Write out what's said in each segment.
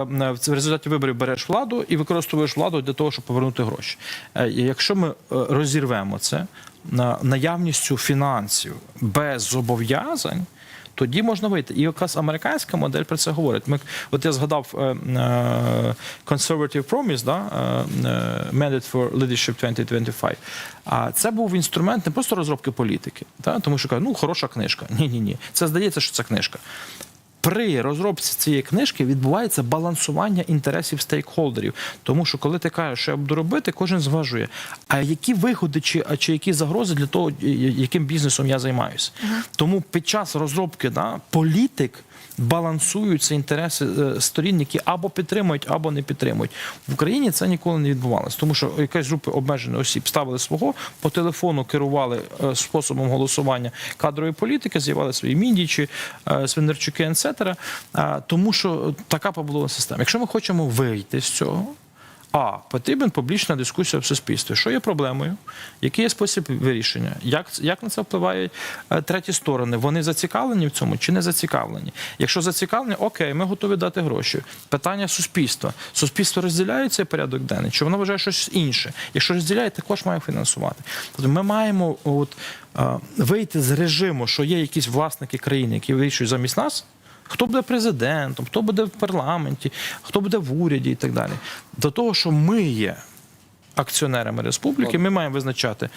Е, В результаті виборів береш владу і використовуєш владу для того, щоб повернути гроші. Е, Якщо ми е, розірвемо це на наявністю фінансів без зобов'язань. Тоді можна вийти. І якраз американська модель про це говорить. Ми, от я згадав Conservative Promise, да, Mandate for Leadership 2025. А це був інструмент не просто розробки політики, да, тому що кажуть, ну хороша книжка. Ні, ні, ні. Це здається, що це книжка. При розробці цієї книжки відбувається балансування інтересів стейкхолдерів. Тому що коли ти кажеш, що я буду робити, кожен зважує, а які вигоди чи, а чи які загрози для того, яким бізнесом я займаюся. Тому під час розробки да, політик балансуються інтереси е, сторін, які або підтримують, або не підтримують. В Україні це ніколи не відбувалося, тому що якась група обмежених осіб ставили свого, по телефону керували е, способом голосування кадрової політики, з'явили свої міндічі, свинерчуки, Свинарчуки, etc. Е, Тому що така побудова система. Якщо ми хочемо вийти з цього. А потрібен публічна дискусія в суспільстві. Що є проблемою? Який є спосіб вирішення? Як, як на це впливають е, треті сторони? Вони зацікавлені в цьому чи не зацікавлені? Якщо зацікавлені, окей, ми готові дати гроші. Питання суспільства. Суспільство розділяє цей порядок денний, чи воно вважає щось інше? Якщо розділяє, також має фінансувати. Тобто ми маємо от, е, вийти з режиму, що є якісь власники країни, які вирішують замість нас. Хто буде президентом, хто буде в парламенті, хто буде в уряді і так далі. До того, що ми є акціонерами республіки, ми маємо визначати,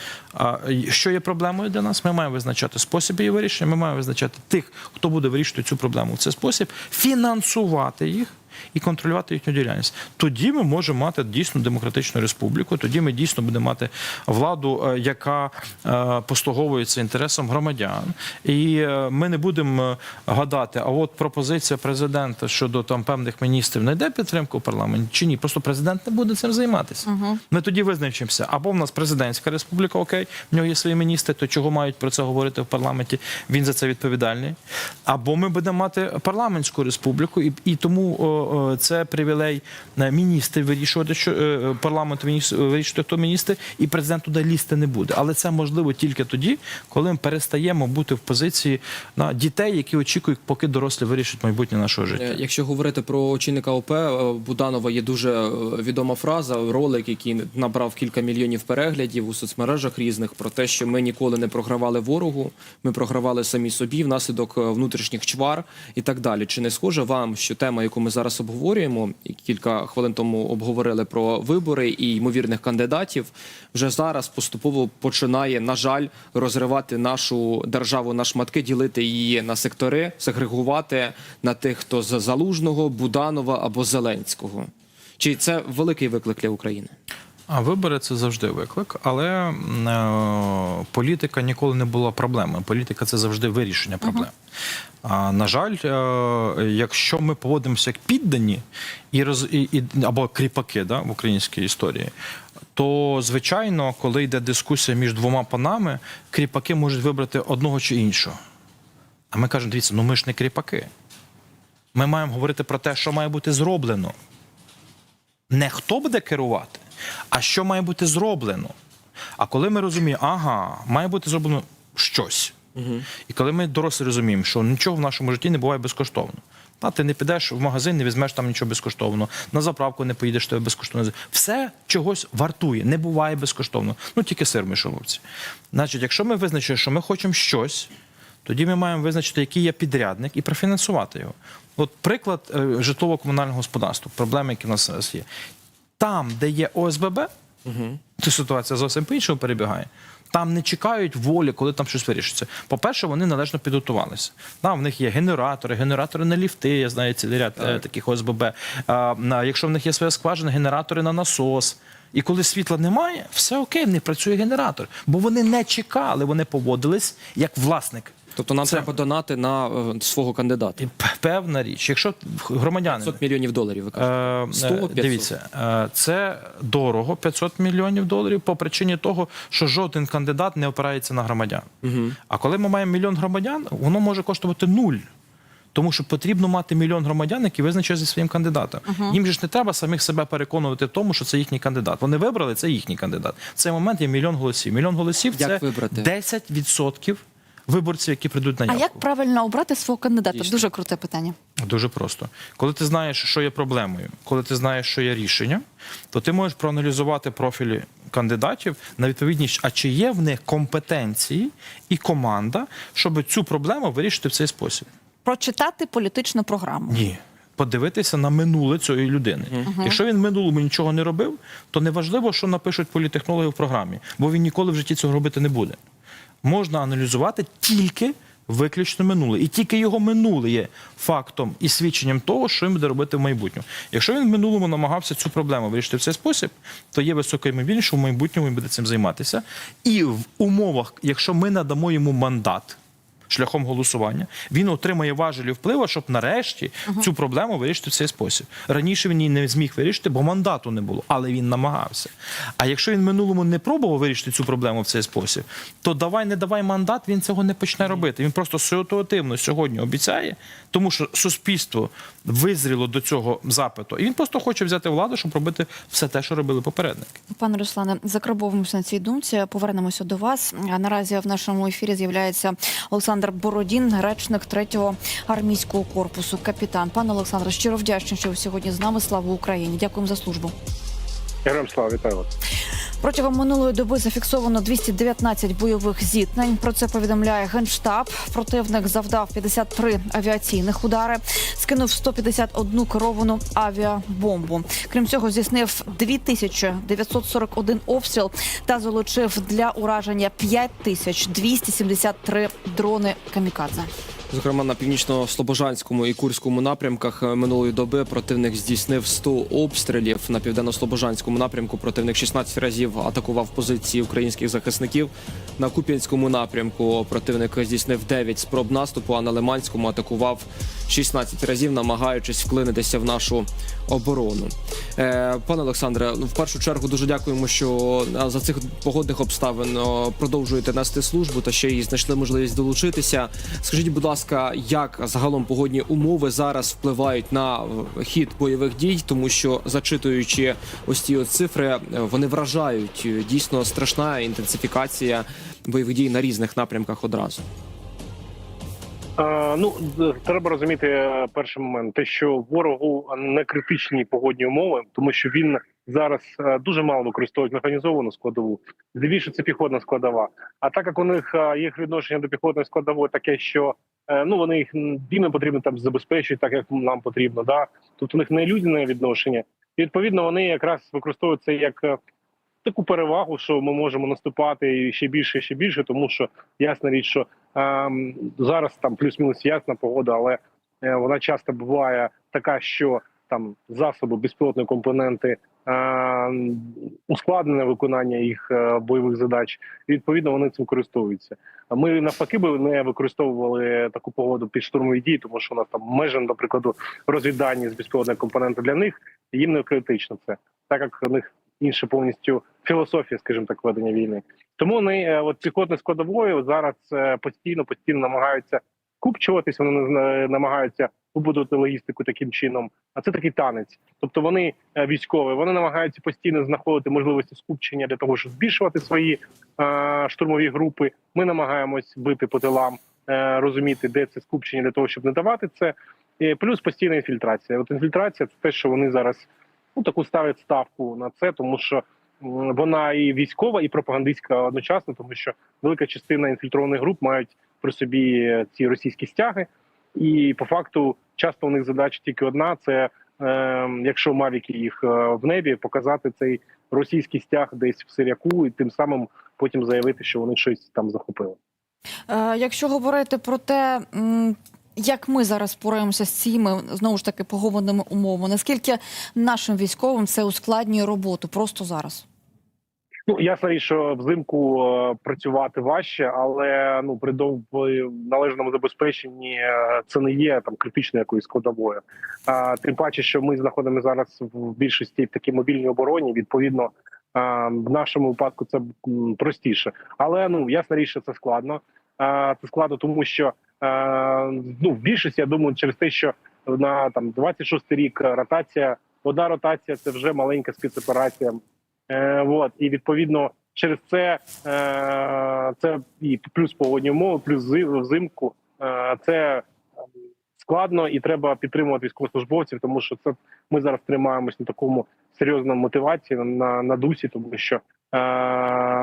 що є проблемою для нас. Ми маємо визначати спосіб її вирішення. Ми маємо визначати тих, хто буде вирішувати цю проблему в цей спосіб, фінансувати їх. І контролювати їхню діяльність. Тоді ми можемо мати дійсно демократичну республіку. Тоді ми дійсно будемо мати владу, е, яка е, послуговується інтересом громадян. І е, ми не будемо гадати, а от пропозиція президента щодо там певних міністрів знайде підтримку в парламенті чи ні. Просто президент не буде цим займатися. Ми тоді визначимося. Або в нас президентська республіка, окей, в нього є свої міністри, то чого мають про це говорити в парламенті? Він за це відповідальний. Або ми будемо мати парламентську республіку, і, і тому це привілей міністрів вирішувати, що е, парламент виріш- вирішувати, хто міністр, і президент туди лізти не буде. Але це можливо тільки тоді, коли ми перестаємо бути в позиції на дітей, які очікують, поки дорослі вирішать майбутнє нашого життя. Е, Якщо говорити про очільника ОП е, Буданова, є дуже відома фраза, ролик, який набрав кілька мільйонів переглядів у соцмережах різних про те, що ми ніколи не програвали ворогу, ми програвали самі собі внаслідок внутрішніх чвар і так далі. Чи не схоже вам, що тема, яку ми зараз обговорюємо, і кілька хвилин тому обговорили про вибори і ймовірних кандидатів, вже зараз поступово починає, на жаль, розривати нашу державу на шматки, ділити її на сектори, сегрегувати на тих, хто з Залужного, Буданова або Зеленського. Чи це великий виклик для України? А вибори це завжди виклик, але е, політика ніколи не була проблемою. Політика це завжди вирішення проблем. А на жаль, е, якщо ми поводимося як піддані і роз і, і або кріпаки да, в українській історії. То звичайно, коли йде дискусія між двома панами, кріпаки можуть вибрати одного чи іншого. А ми кажемо, дивіться, ну ми ж не кріпаки. Ми маємо говорити про те, що має бути зроблено не хто буде керувати, а що має бути зроблено. А коли ми розуміємо, ага, має бути зроблено щось. І коли ми дорослі розуміємо, що нічого в нашому житті не буває безкоштовно. Та, ти не підеш в магазин, не візьмеш там нічого безкоштовно, на заправку не поїдеш тебе безкоштовно. Все чогось вартує, не буває безкоштовно. Ну тільки сир в мишоловці. Значить, якщо ми визначимо, що ми хочемо щось, тоді ми маємо визначити, який є підрядник, і профінансувати його. От приклад е, житлово-комунального господарства, проблеми, які в нас є. Там, де є ОСББ, то ситуація зовсім по-іншому перебігає. Там не чекають волі, коли там щось вирішиться. По-перше, вони належно підготувалися. Там в них є генератори, генератори на ліфти, я знаю цілий ряд е, таких ОСББ. А, якщо в них є своя скважина, генератори на насос. І коли світла немає, все окей, в них працює генератор. Бо вони не чекали, вони поводились як власник. Тобто нам Це- треба донати на е, свого кандидата. І п- певна річ, якщо громадянин 500 мільйонів доларів. Ви кажете. Е, 100, е, 500. Дивіться, е, це дорого 500 мільйонів доларів по причині того, що жоден кандидат не опирається на громадян. А коли ми маємо мільйон громадян, воно може коштувати нуль. Тому що потрібно мати мільйон громадян, які визначили зі своїм кандидатом. Їм же ж не треба самих себе переконувати в тому, що це їхній кандидат. Вони вибрали, це їхній кандидат. В цей момент є мільйон голосів. Мільйон голосів Як це вибрати? 10% виборців, які прийдуть на А як правильно обрати свого кандидата? Дійсно. Дуже круте питання. Дуже просто. Коли ти знаєш, що є проблемою, коли ти знаєш, що є рішення, то ти можеш проаналізувати профілі кандидатів на відповідність, а чи є в них компетенції і команда, щоб цю проблему вирішити в цей спосіб. Прочитати політичну програму. Ні. Подивитися на минуле цієї людини. Якщо він в минулому нічого не робив, то неважливо, що напишуть політехнологи в програмі, бо він ніколи в житті цього робити не буде. Можна аналізувати тільки виключно минуле. І тільки його минуле є фактом і свідченням того, що він буде робити в майбутньому. Якщо він в минулому намагався цю проблему вирішити в цей спосіб, то є висока ймовірність, що в майбутньому він буде цим займатися. І в умовах, якщо ми надамо йому мандат шляхом голосування, він отримає важелі впливу, щоб нарешті цю проблему вирішити в цей спосіб. Раніше він її не зміг вирішити, бо мандату не було, але він намагався. А якщо він в минулому не пробував вирішити цю проблему в цей спосіб, то давай не давай мандат, він цього не почне робити. Він просто ситуативно сьогодні обіцяє, тому що суспільство визріло до цього запиту, і він просто хоче взяти владу, щоб робити все те, що робили попередники. Пане Руслане, закарбовуємося на цій думці. Повернемося до вас. Наразі в нашому ефірі з'являється Олександр Бородін, речник третього армійського корпусу, капітан. Пане Олександр, щиро вдячний, що ви сьогодні з нами. Слава Україні! Дякуємо за службу. Героям слава вітаю вас. Протягом минулої доби зафіксовано 219 бойових зіткнень. Про це повідомляє генштаб. Противник завдав 53 авіаційних удари, скинув 151 керовану авіабомбу. Крім цього, здійснив 2941 обстріл та залучив для ураження 5273 дрони камікадзе. Зокрема, на північно-слобожанському і курському напрямках е, минулої доби противник здійснив 100 обстрілів. На південно-слобожанському напрямку противник 16 разів атакував позиції українських захисників. На Куп'янському напрямку противник здійснив 9 спроб наступу, а на Лиманському атакував 16 разів, намагаючись вклинитися в нашу оборону. Е, пане Олександре, ну, в першу чергу дуже дякуємо, що е, за цих погодних обставин е, продовжуєте нести службу та ще й знайшли можливість долучитися. Скажіть, будь ласка, як загалом погодні умови зараз впливають на хід бойових дій, тому що зачитуючи ось ці цифри, вони вражають дійсно страшна інтенсифікація бойових дій на різних напрямках одразу. Ну треба розуміти е, перший момент, те, що ворогу не критичні погодні умови, тому що він зараз е, дуже мало використовує механізовану складову. Здебільше це піхотна складова. А так як у них е, їх відношення до піхотної складової таке, що ну вони їх їм потрібно там забезпечують, так як нам потрібно. Да, тобто у них не людяне відношення. І відповідно вони якраз використовують це як. Таку перевагу, що ми можемо наступати ще більше, ще більше, тому що ясна річ, що зараз там плюс-мінус ясна погода, але е, вона часто буває така, що там засоби, безпілотні компоненти, е, ускладнене виконання їх е, бойових задач. І, відповідно, вони цим користуються. Ми навпаки би не використовували таку погоду під штурмові дії, тому що у нас там межа, наприклад, розвіддані з безпілотних компонентів для них їм не критично це, так як у них інша повністю філософія, скажімо так, ведення війни. Тому вони е, от піхотною складовою зараз е, постійно постійно намагаються купчуватись. Вони не- намагаються побудувати логістику таким чином. А це такий танець. Тобто вони е, військові, вони намагаються постійно знаходити можливості скупчення для того, щоб збільшувати свої е, штурмові групи. Ми намагаємось бити по тилам, е, розуміти, де це скупчення для того, щоб не давати це. Плюс постійна інфільтрація. От інфільтрація це те, що вони зараз ну таку ставлять ставку на це, тому що вона і військова, і пропагандистська одночасно, тому що велика частина інфільтрованих груп мають при собі ці російські стяги, і по факту часто у них задача тільки одна: це е, якщо мавіки їх е, в небі, показати цей російський стяг десь в Сиряку, і тим самим потім заявити, що вони щось там захопили. Е, Якщо говорити про те, як ми зараз спораємося з цими знову ж таки погодними умовами, наскільки нашим військовим це ускладнює роботу просто зараз? Ну ясно, що взимку е, працювати важче, але ну при належному забезпеченні е, це не є там критичною якоюсь складовою. А тим паче, що ми знаходимося зараз в більшості в такій мобільній обороні. Відповідно, в нашому випадку це простіше, але ну ясна річ, що це складно. Це складно, тому що ну в більшості я думаю, через те, що на там 26 рік ротація, одна ротація це вже маленька спецоперація. Е, от і відповідно Через це е, це і плюс погодні умови, плюс зи- взимку. Е, це складно і треба підтримувати військовослужбовців, тому що це ми зараз тримаємось на такому серйозному мотивації на, на дусі, тому що е,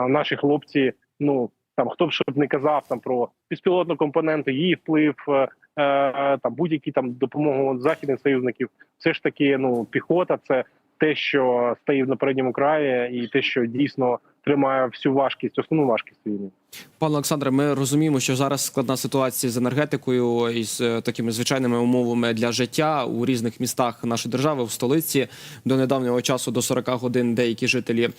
наші хлопці, ну там хто б щоб не казав там про безпілотну компоненту, її вплив, е, е, там будь-які там допомогу західних союзників, все ж таки, ну піхота, це те, що стає на передньому краї, і те, що дійсно тримає всю важкість, основну важкість війни. Пане Олександре, ми розуміємо, що зараз складна ситуація з енергетикою і з е, такими звичайними умовами для життя у різних містах нашої держави, в столиці. До недавнього часу, до 40 годин, деякі жителі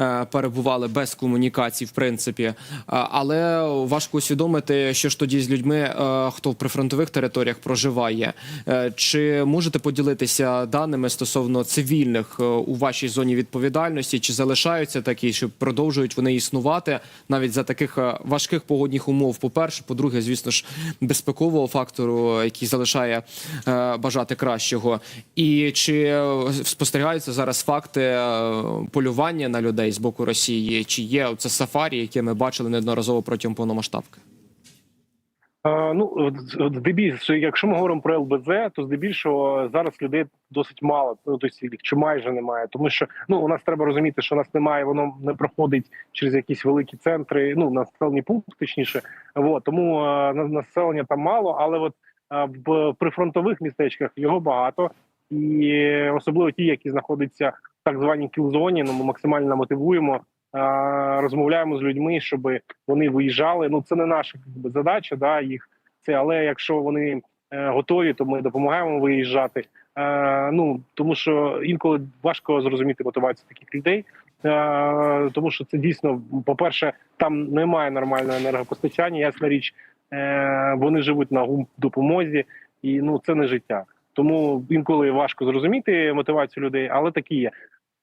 е, перебували без комунікацій, в принципі. Е, Але важко усвідомити, що ж тоді з людьми, хто в прифронтових територіях проживає. Чи можете поділитися даними стосовно цивільних у вашій зоні відповідальності? Чи залишаються такі, що продовжують вони існувати навіть за таких важких погодних умов? По перше, по-друге, звісно ж, безпекового фактору, який залишає е, бажати кращого. І чи е, спостерігаються зараз факти е, полювання на людей з боку Росії? Чи є це сафарі, яке ми бачили неодноразово протягом повномасштабки? Е, ну здебільшого, якщо ми говоримо про ЛБЗ, то здебільшого зараз людей досить мало, ну тобто чи майже немає, тому що ну у нас треба розуміти, що нас немає, воно не проходить через якісь великі центри, ну населені пункти, точніше. Вот, тому е, населення там мало, але от е, в прифронтових містечках його багато, і особливо ті, які знаходяться в так званій кілзоні, ну ми максимально мотивуємо. Розмовляємо з людьми, щоб вони виїжджали. Ну це не наша якби, задача, да їх це. Але якщо вони е, готові, то ми допомагаємо виїжджати. Е, ну тому що інколи важко зрозуміти мотивацію таких людей, е, тому що це дійсно, по-перше, там немає нормального енергопостачання. Ясна річ, вони живуть на гум допомозі, і ну це не життя. Тому інколи важко зрозуміти мотивацію людей, але такі є.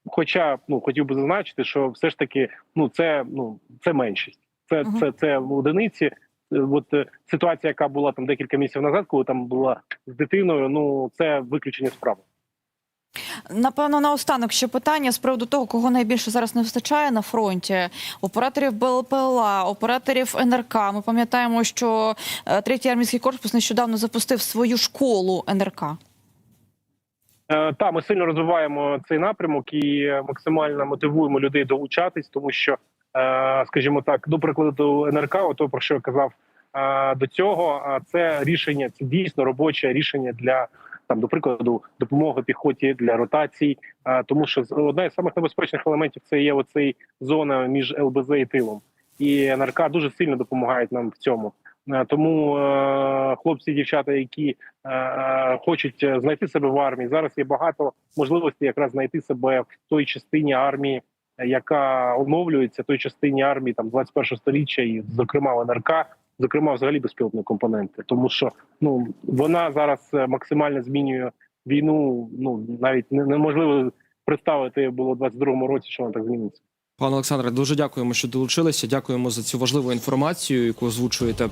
Хоча ну хотів би зазначити, що все ж таки ну це ну це меншість, це Мгм. це, це одиниці. Е, От е, ситуація, яка була там декілька місяців назад, коли там була з дитиною, ну це виключення справи. Напевно, наостанок ще питання з приводу того, кого найбільше зараз не вистачає на фронті: операторів БЛПЛА, операторів НРК. Ми пам'ятаємо, що е, третій армійський корпус нещодавно запустив свою школу НРК. Е, Та ми сильно розвиваємо цей напрямок і максимально мотивуємо людей долучатись, тому що, е, скажімо так, до прикладу НРК, ото про що я казав е, до цього, це рішення, це дійсно робоче рішення для там, до прикладу, допомоги піхоті для ротацій, тому що одна з самих небезпечних елементів це є оцей зона між ЛБЗ і тилом, і НРК дуже сильно допомагають нам в цьому. Е, Тому е, хлопці, дівчата, які е, хочуть знайти себе в армії. Зараз є багато можливостей якраз знайти себе в той частині армії, яка оновлюється, той частині армії там 21 століття, і зокрема в НРК, зокрема взагалі безпілотні компоненти, тому що ну вона зараз максимально змінює війну. Ну навіть неможливо представити було в 22-му році, що вона так зміниться. Пане Олександре, дуже дякуємо, що долучилися. Дякуємо за цю важливу інформацію, яку озвучуєте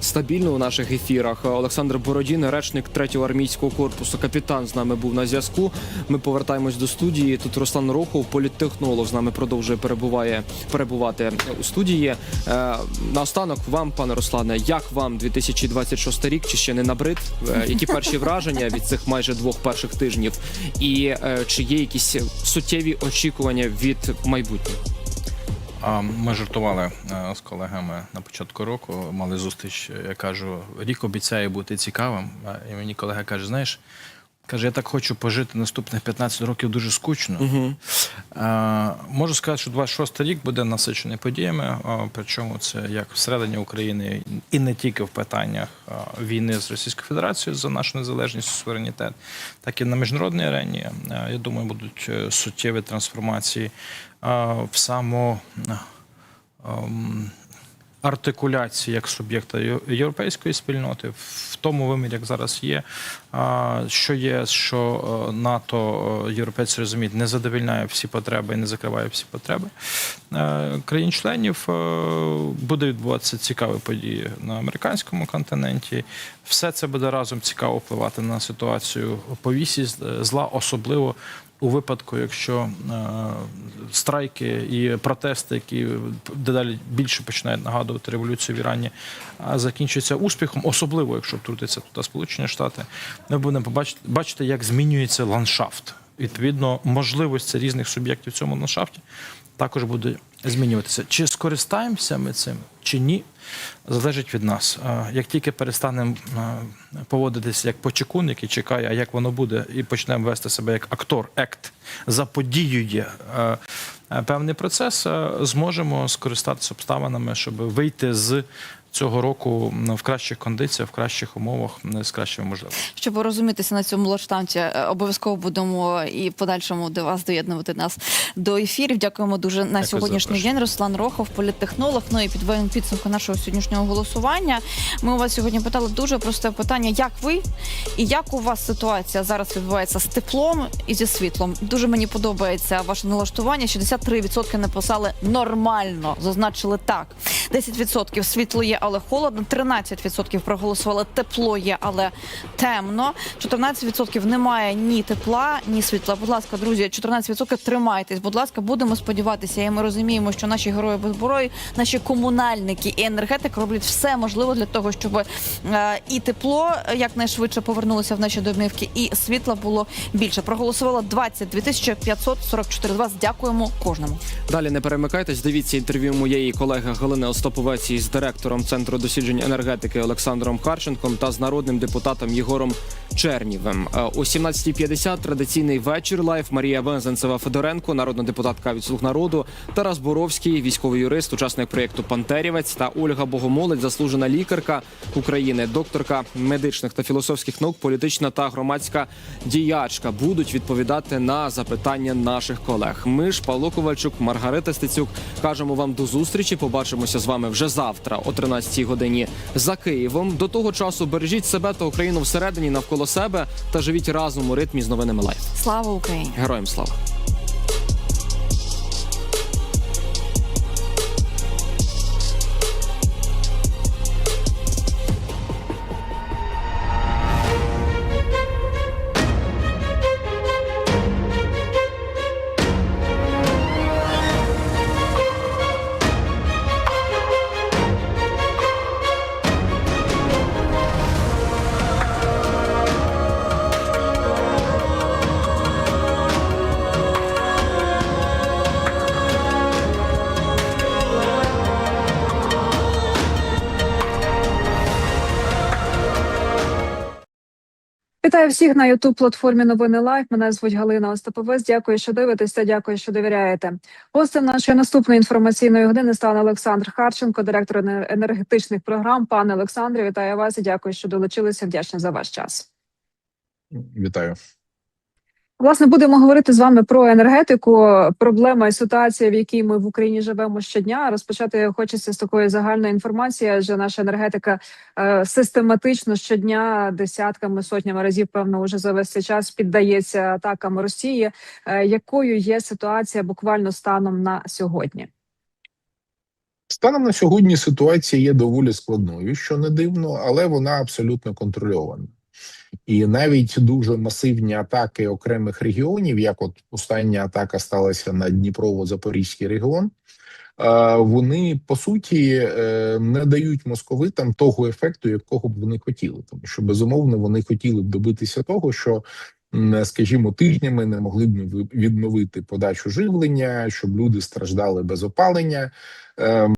стабільно у наших ефірах. Олександр Бородін, речник 3-го армійського корпусу, капітан з нами був на зв'язку. Ми повертаємось до студії. Тут Руслан Рохов, політтехнолог, з нами продовжує перебуває перебувати у студії. Е, наостанок вам, пане Руслане, як вам 2026 рік? Чи ще не набрид? Е, які перші враження від цих майже двох перших тижнів? І е, чи є якісь суттєві очікування від майбутнього? Ми жартували е, з колегами на початку року. Мали зустріч. Я кажу, рік обіцяє бути цікавим. І мені колега каже: знаєш, каже, я так хочу пожити наступних 15 років дуже скучно. Угу. Е, Можу сказати, що 26 рік буде насичений подіями. Причому це як всередині України і не тільки в питаннях війни з Російською Федерацією за нашу незалежність, суверенітет, так і на міжнародній арені. Я думаю, будуть е, суттєві трансформації в само. Артикуляції як суб'єкта європейської спільноти в тому вимірі, як зараз є, що є, що е, НАТО е, європейці розуміють, не задовільняє всі потреби і не закриває всі потреби е, країн-членів. Буде відбуватися цікаві події на американському континенті. Все це буде разом цікаво впливати на ситуацію по вісі з- зла, особливо у випадку, якщо е, страйки і протести, які дедалі більше починають нагадувати революцію в Ірані, а закінчуються успіхом, особливо якщо втрутиться туди Сполучені Штати, ми будемо побачити бачити, як змінюється ландшафт. Відповідно, можливості різних суб'єктів в цьому ландшафті також буде змінюватися. Чи скористаємося ми цим, чи ні, залежить від нас. Як тільки перестанемо поводитися як почекун, який чекає, а як воно буде, і почнемо вести себе як актор, ект, заподіює певний процес, зможемо скористатися обставинами, щоб вийти з цього року в кращих кондиціях, в кращих умовах, з кращими можливостями. Щоб розумітися на цьому лаштанті, е, обов'язково будемо і в подальшому до вас доєднувати нас до ефірів. Дякуємо дуже на за сьогоднішній день. Руслан Рохов, політтехнолог. Ну і підведемо підсумку нашого сьогоднішнього голосування. Ми у вас сьогодні питали дуже просте питання: як ви і як у вас ситуація зараз відбувається з теплом і зі світлом? Дуже мені подобається ваше налаштування. 63% написали нормально, зазначили так. 10% світло є, але холодно. 13% проголосували тепло є, але темно. 14% немає ні тепла, ні світла. Будь ласка, друзі, 14% тримайтесь. Будь ласка, будемо сподіватися. І ми розуміємо, що наші герої без зброї, наші комунальники і енергетики роблять все можливе для того, щоб е, і тепло якнайшвидше повернулося в наші домівки, і світла було більше. Проголосувало 22 тисячі 544 з вас. Дякуємо кожному. Далі не перемикайтесь. Дивіться інтерв'ю моєї колеги Галини Остаповець із директором центру досліджень енергетики Олександром Харченком та з народним депутатом Єгором Чернівим. Е, О 17.50 традиційний вечір. Лайф Марія Вензенцева Федоренко, народна депутатка від слуг народу, Тарас Боровський, військовий юрист, учасник проєкту Пантерівець та Ольга Богомолець, заслужена лікарка України, докторка медичних та філософських наук, політична та громадська діячка будуть відповідати на запитання наших колег. Ми ж Павло Ковальчук, Маргарита Стецюк кажемо вам до зустрічі. Побачимося з вами вже завтра о 13-й годині за Києвом. До того часу бережіть себе та Україну всередині навколо себе та живіть разом у ритмі з новинами Лайф. Слава Україні! Героям слава! Вітаю всіх на Ютуб платформі Новини Лайф. Мене звуть Галина Остаповець. Дякую, що дивитеся. дякую, що довіряєте. Гостем нашої наступної інформаційної години стане Олександр Харченко, директор енергетичних програм. Пане Олександре, вітаю вас і дякую, що долучилися. Вдячна за ваш час. Вітаю. Власне, будемо говорити з вами про енергетику, проблема і ситуація, в якій ми в Україні живемо щодня. Розпочати хочеться з такої загальної інформації, адже наша енергетика е, систематично щодня десятками сотнями разів, певно, уже за весь цей час піддається атакам Росії. Е, якою є ситуація буквально станом на сьогодні? Станом на сьогодні ситуація є доволі складною, що не дивно, але вона абсолютно контрольована. І навіть дуже масивні атаки окремих регіонів, як от остання атака сталася на Дніпрово-Запорізький регіон, е, вони по суті е, не дають московитам того ефекту, якого б вони хотіли, тому що безумовно вони хотіли б добитися того, що скажімо, тижнями не могли б відновити подачу живлення, щоб люди страждали без опалення. Ем,